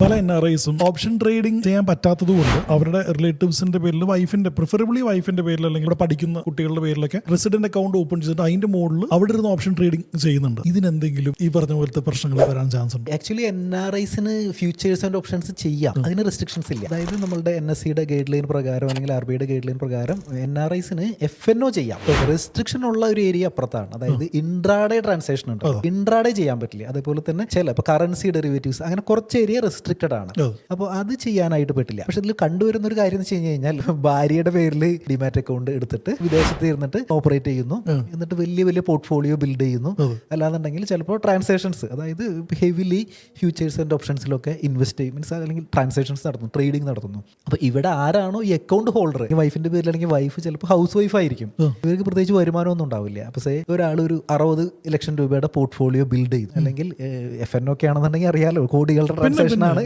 പല N R ഐസും option trading ചെയ്യാൻ പറ്റാത്തത് കൊണ്ട് അവരുടെ റിലേറ്റീവ്സിന്റെ പേരിൽ വൈഫിന്റെ പ്രിഫറബിളി വൈഫിന്റെ പേരിൽ അല്ലെങ്കിൽ ഇവിടെ പഠിക്കുന്ന കുട്ടികളുടെ പേരിലൊക്കെ റെസിഡന്റ് അക്കൗണ്ട് ഓപ്പൺ ചെയ്തിട്ട് അതിന്റെ മുകളിൽ അവിടെ ഇരുന്ന് ഓപ്ഷൻ ട്രേഡിംഗ് ചെയ്യുന്നുണ്ട്. ഇതിനെന്തെങ്കിലും ഈ പറഞ്ഞ പോലത്തെ പ്രശ്നങ്ങൾ വരാൻ ചാൻസ് ഉണ്ട്? ആക്ച്വലി എൻ ആർ ഐസിന് ഫ്യൂച്ചേഴ്സ് ആൻഡ് ഓപ്ഷൻസ് ചെയ്യാം. അതിന് റെസ്ട്രിക്ഷൻസ് ഇല്ല. അതായത് നമ്മുടെ എൻ എസ് സിയുടെ ഗൈഡ് ലൈൻ പ്രകാരം അല്ലെങ്കിൽ ആർ ബിയുടെ ഗൈഡ് ലൈൻ പ്രകാരം എൻ ആർ ഐസിന് എഫ് എൻ ഒ ചെയ്യാം. റെസ്ട്രിക്ഷൻ ഉള്ള ഒരു ഏരിയ അപ്പുറത്താണ്. അതായത് ഇൻട്രാഡേ ട്രാൻസാക്ഷൻ ഉണ്ട്. ഇൻട്രാഡേ ചെയ്യാൻ പറ്റില്ല. അതേപോലെ തന്നെ ചില ഇപ്പൊ കറൻസി ഡെറിവേറ്റീവ്സ് അങ്ങനെ കുറച്ച് ഏരിയ റെസ്ട്രിക്റ്റഡ് ആണ്. അപ്പോൾ അത് ചെയ്യാനായിട്ട് പറ്റില്ല. പക്ഷെ ഇതിൽ കണ്ടുവരുന്ന ഒരു കാര്യം എന്ന് വെച്ച് കഴിഞ്ഞ് കഴിഞ്ഞാൽ ഭാര്യയുടെ പേരിൽ ഡിമാറ്റ് അക്കൗണ്ട് എടുത്തിട്ട് വിദേശത്ത് ഇരുന്നിട്ട് ഓപ്പറേറ്റ് ചെയ്യുന്നു. എന്നിട്ട് വലിയ വലിയ പോർട്ട്ഫോളിയോ ബിൽഡ് ചെയ്യുന്നു. അല്ലാന്നുണ്ടെങ്കിൽ ചിലപ്പോൾ ട്രാൻസാക്ഷൻസ് അതായത് ഹെവിലി ഫ്യൂച്ചേഴ്സ് ആൻഡ് ഓപ്ഷൻസിലൊക്കെ ഇൻവെസ്റ്റ് ചെയ്യും. മീൻസ് അല്ലെങ്കിൽ ട്രാൻസാക്ഷൻസ് നടത്തുന്നു ട്രേഡിംഗ് നടത്തുന്നു. അപ്പോൾ ഇവിടെ ആരാണോ ഈ അക്കൗണ്ട് ഹോൾഡർ വൈഫിന്റെ പേരിൽ അല്ലെങ്കിൽ വൈഫ് ചിലപ്പോൾ ഹൗസ് വൈഫ് ആയിരിക്കും. ഇവർക്ക് പ്രത്യേകിച്ച് വരുമാനമൊന്നും ഉണ്ടാവില്ല. അപ്പോൾ സേ ഒരാൾ ഒരു അറുപത് ലക്ഷം രൂപയുടെ പോർട്ട്ഫോളിയോ ബിൽഡ് ചെയ്തു. അല്ലെങ്കിൽ എഫ് എൻ ഒക്കെ ആണെന്നുണ്ടെങ്കിൽ അറിയാലോ കോടികളുടെ ട്രാൻസാക്ഷൻ ആണ്.